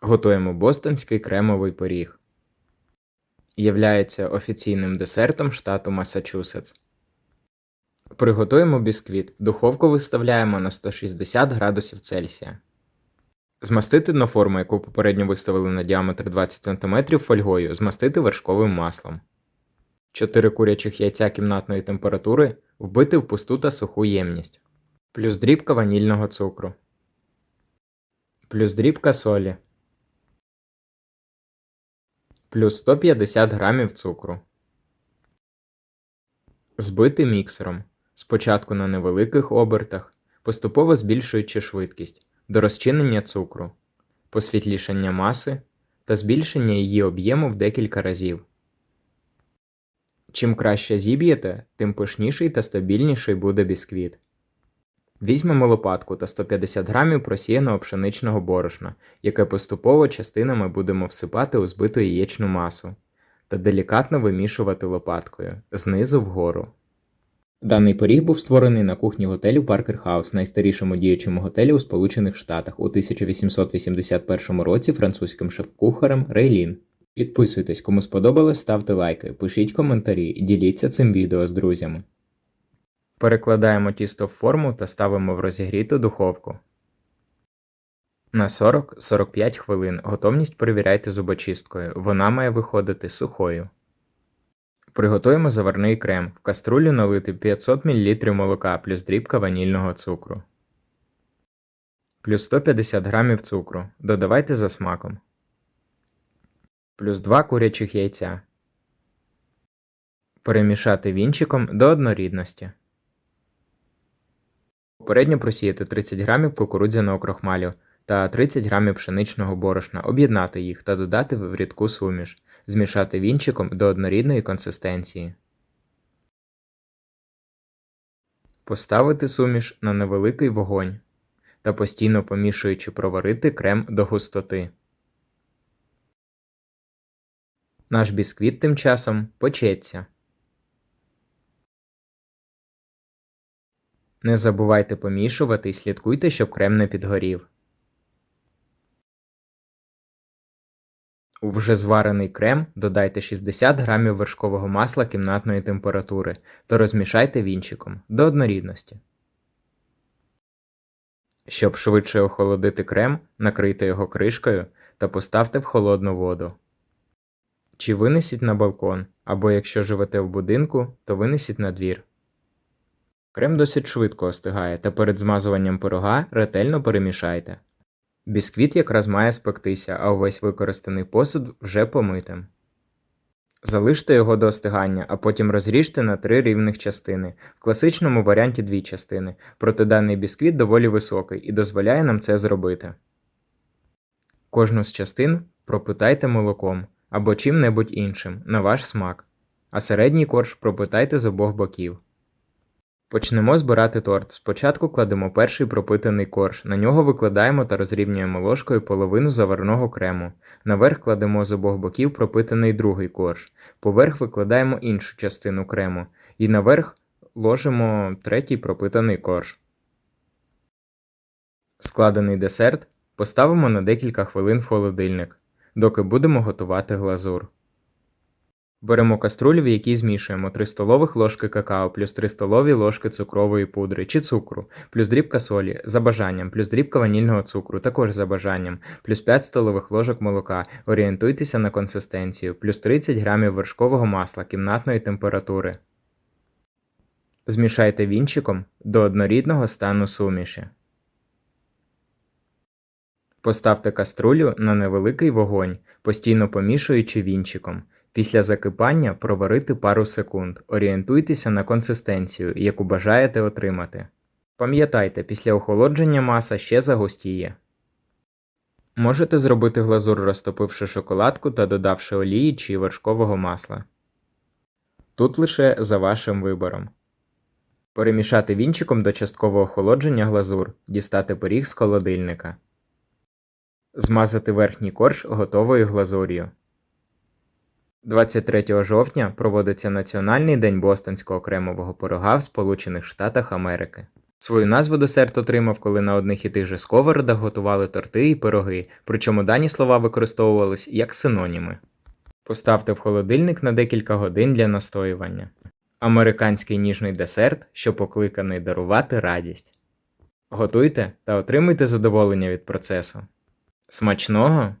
Готуємо бостонський кремовий пиріг. Являється офіційним десертом штату Массачусетс. Приготуємо бісквіт. Духовку виставляємо на 160 градусів Цельсія. Змастити дно форму, яку попередньо виставили на діаметр 20 см фольгою, змастити вершковим маслом. 4 курячих яйця кімнатної температури вбити в пусту та суху ємність. Плюс дрібка ванільного цукру. Плюс дрібка солі. Плюс 150 грамів цукру. Збити міксером. Спочатку на невеликих обертах, поступово збільшуючи швидкість до розчинення цукру, посвітлішання маси та збільшення її об'єму в декілька разів. Чим краще зіб'єте, тим пишніший та стабільніший буде бісквіт. Візьмемо лопатку та 150 грамів просіяного пшеничного борошна, яке поступово частинами будемо всипати у збиту яєчну масу та делікатно вимішувати лопаткою знизу вгору. Даний пиріг був створений на кухні готелю Parker House, найстарішому діючому готелі у Сполучених Штатах у 1881 році французьким шеф-кухарем Рейлін. Підписуйтесь, кому сподобалось, ставте лайки, пишіть коментарі і діліться цим відео з друзями. Перекладаємо тісто в форму та ставимо в розігріту духовку. На 40-45 хвилин готовність перевіряйте зубочисткою, вона має виходити сухою. Приготуємо заварний крем. В каструлю налити 500 мл молока плюс дрібка ванільного цукру. Плюс 150 г цукру. Додавайте за смаком. Плюс 2 курячих яйця. Перемішати вінчиком до однорідності. Попередньо просіяти 30 г кукурудзяного крохмалю та 30 г пшеничного борошна, об'єднати їх та додати в рідку суміш, змішати вінчиком до однорідної консистенції. Поставити суміш на невеликий вогонь та постійно помішуючи проварити крем до густоти. Наш бісквіт тим часом почеться. Не забувайте помішувати і слідкуйте, щоб крем не підгорів. У вже зварений крем додайте 60 г вершкового масла кімнатної температури та розмішайте вінчиком до однорідності. Щоб швидше охолодити крем, накрийте його кришкою та поставте в холодну воду. Чи винесіть на балкон, або якщо живете в будинку, то винесіть на двір. Крем досить швидко остигає та перед змазуванням пирога ретельно перемішайте. Бісквіт якраз має спектися, а увесь використаний посуд вже помитим. Залиште його до остигання, а потім розріжте на три рівних частини. В класичному варіанті дві частини, проте даний бісквіт доволі високий і дозволяє нам це зробити. Кожну з частин пропитайте молоком або чим-небудь іншим на ваш смак, а середній корж пропитайте з обох боків. Почнемо збирати торт. Спочатку кладемо перший пропитаний корж, на нього викладаємо та розрівнюємо ложкою половину заварного крему. Наверх кладемо з обох боків пропитаний другий корж, поверх викладаємо іншу частину крему і наверх ложимо третій пропитаний корж. Складений десерт поставимо на декілька хвилин в холодильник, доки будемо готувати глазур. Беремо каструлю, в якій змішуємо 3 столових ложки какао плюс 3 столові ложки цукрової пудри чи цукру, плюс дрібка солі за бажанням, плюс дрібка ванільного цукру, також за бажанням, плюс 5 столових ложок молока. Орієнтуйтеся на консистенцію, плюс 30 грамів вершкового масла кімнатної температури. Змішайте вінчиком до однорідного стану суміші. Поставте каструлю на невеликий вогонь, постійно помішуючи вінчиком. Після закипання проварити пару секунд. Орієнтуйтеся на консистенцію, яку бажаєте отримати. Пам'ятайте, після охолодження маса ще загустіє. Можете зробити глазур, розтопивши шоколадку та додавши олії чи вершкового масла. Тут лише за вашим вибором. Перемішати вінчиком до часткового охолодження глазур, дістати пиріг з холодильника. Змазати верхній корж готовою глазур'ю. 23 жовтня проводиться Національний день бостонського кремового пирога в Сполучених Штатах Америки. Свою назву десерт отримав, коли на одних і тих же сковородах готували торти і пироги, причому дані слова використовувались як синоніми. Поставте в холодильник на декілька годин для настоювання. Американський ніжний десерт, що покликаний дарувати радість. Готуйте та отримуйте задоволення від процесу. Смачного!